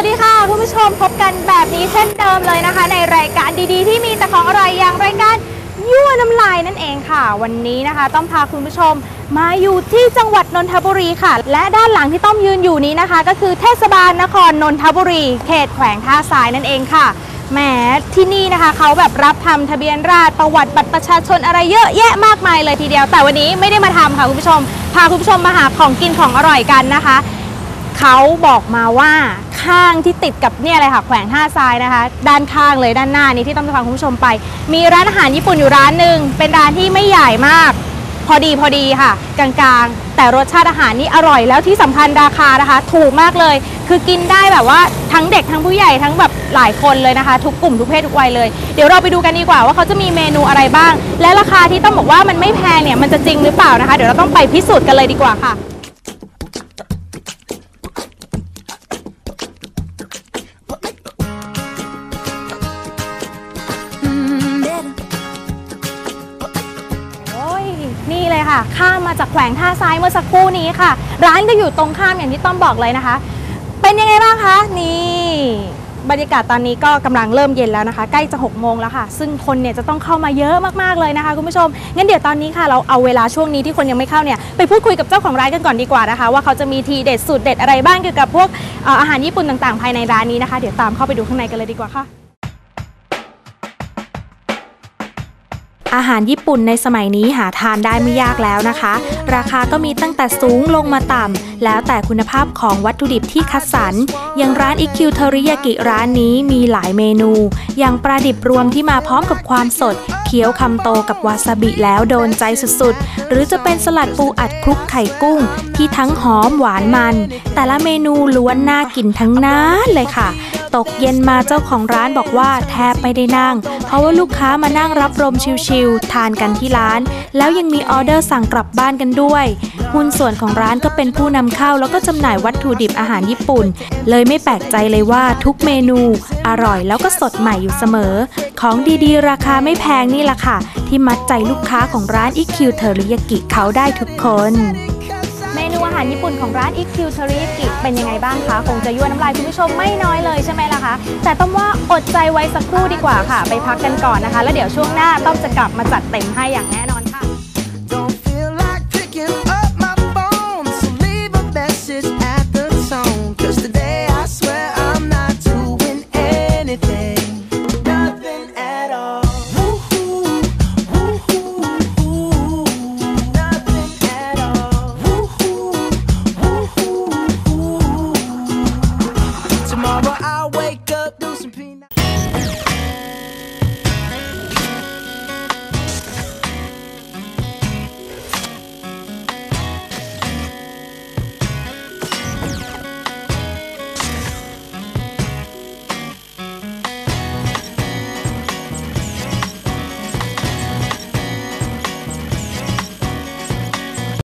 วัสดีค่ะคุณผู้ชมพบกันแบบนี้เช่นเดิมเลยนะคะ ในรายการดีๆ ที่มีแต่ของอร่อยอย่างรายการยั่วน้ำลายนั่นเองค่ะ วันนี้นะคะ ต้องพาคุณผู้ชมมาอยู่ที่จังหวัดนนทบุรีค่ะ และด้านหลังที่ต้อมยืนอยู่นี้นะคะ ก็คือเทศบาลนครนนทบุรี เขตแขวงท่าทรายนั่นเองค่ะแหมที่นี่นะคะเขาแบบรับทำทะเบียนราษฎร์ประวัติบัตรประชาชนอะไรเยอะแยะมากมายเลยทีเดียว แต่วันนี้ไม่ได้มาทำค่ะคุณผู้ชม พาคุณผู้ชมมาหาของกินของอร่อยกันนะคะ เขาบอกมาว่าข้างที่ติดกับเนี่ยเลยค่ะแขวงท่าทรายนะคะ ด้านข้างเลยด้านหน้านี้ที่ต้องจะพาคุณผู้ชมไป มีร้านอาหารญี่ปุ่นอยู่ร้านหนึ่งเป็นร้านที่ไม่ใหญ่มาก พอดีพอดีค่ะ กลางๆ แต่รสชาติอาหารนี่อร่อยแล้วที่สำคัญราคานะคะ ถูกมากเลย คือกินได้แบบว่าทั้งเด็กทั้งผู้ใหญ่ทั้งแบบหลายคนเลยนะคะ ทุกกลุ่มทุกเพศทุกวัยเลย เดี๋ยวเราไปดูกันดีกว่าว่าเขาจะมีเมนูอะไรบ้าง และราคาที่ต้องบอกว่ามันไม่แพงเนี่ยมันจะจริงหรือเปล่านะคะ เดี๋ยวเราต้องไปพิสูจน์กันเลยดีกว่าค่ะ นี่เลยค่ะ ข้ามมาจากแขวงท่าซ้ายเมื่อสักครู่นี้ค่ะ ร้านก็อยู่ตรงข้ามอย่างที่ต้อมบอกเลยนะคะ เป็นยังไงบ้างคะนี่บรรยากาศตอนนี้ก็กำลังเริ่มเย็นแล้วนะคะ ใกล้จะ6โมงแล้วค่ะ ซึ่งคนเนี่ยจะต้องเข้ามาเยอะมากๆเลยนะคะคุณผู้ชมงั้นเดี๋ยวตอนนี้ค่ะ เราเอาเวลาช่วงนี้ที่คนยังไม่เข้าเนี่ยไปพูดคุยกับเจ้าของร้านกันก่อนดีกว่านะคะ ว่าเขาจะมีทีเด็ดสูตรเด็ดอะไรบ้างเกี่ยวกับพวกอาหารญี่ปุ่นต่างๆ ภายในร้านนี้นะคะ เดี๋ยวตามเข้าไปดูข้างในกันเลยดีกว่าค่ะ อาหารญี่ปุ่นในสมัยนี้หาทานได้ไม่ยากแล้วนะคะ ราคาก็มีตั้งแต่สูงลงมาต่ำ แล้วแต่คุณภาพของวัตถุดิบที่คัดสรร อย่างร้านอิคิวเทริยากิร้านนี้มีหลายเมนู อย่างปลาดิบรวมที่มาพร้อมกับความสด เคี้ยวคำโตกับวาซาบิแล้วโดนใจสุดๆ หรือจะเป็นสลัดปูอัดคลุกไข่กุ้ง ที่ทั้งหอมหวานมัน แต่ละเมนูล้วนน่ากินทั้งนั้นเลยค่ะ ตกเย็นมาเจ้าของร้านบอกว่าแทบไม่ได้นั่ง เพราะว่าลูกค้ามานั่งรับลมชิลๆทานกันที่ร้าน แล้วยังมีออเดอร์สั่งกลับบ้านกันด้วย หุ้นส่วนของร้านก็เป็นผู้นำเข้าแล้วก็จำหน่ายวัตถุดิบอาหารญี่ปุ่น เลยไม่แปลกใจเลยว่าทุกเมนู อร่อยแล้วก็สดใหม่อยู่เสมอ ของดีๆ ราคาไม่แพงนี่แหละค่ะ ที่มัดใจลูกค้าของร้านอิคิวเทอริยากิเขาได้ทุกคนาหารญี่ปุ่นของร้าน EQ t e r i y a k i เป็นยังไงบ้างคะ คงจะยั่วน้ำลายคุณผู้ชมไม่น้อยเลยใช่ไหมล่ะคะ แต่ต้องว่าอดใจไว้สักครู่ดีกว่าค่ะ ไปพักกันก่อนนะคะ แล้วเดี๋ยวช่วงหน้าต้องจะกลับมาจัดเต็มให้อย่างแน่นอน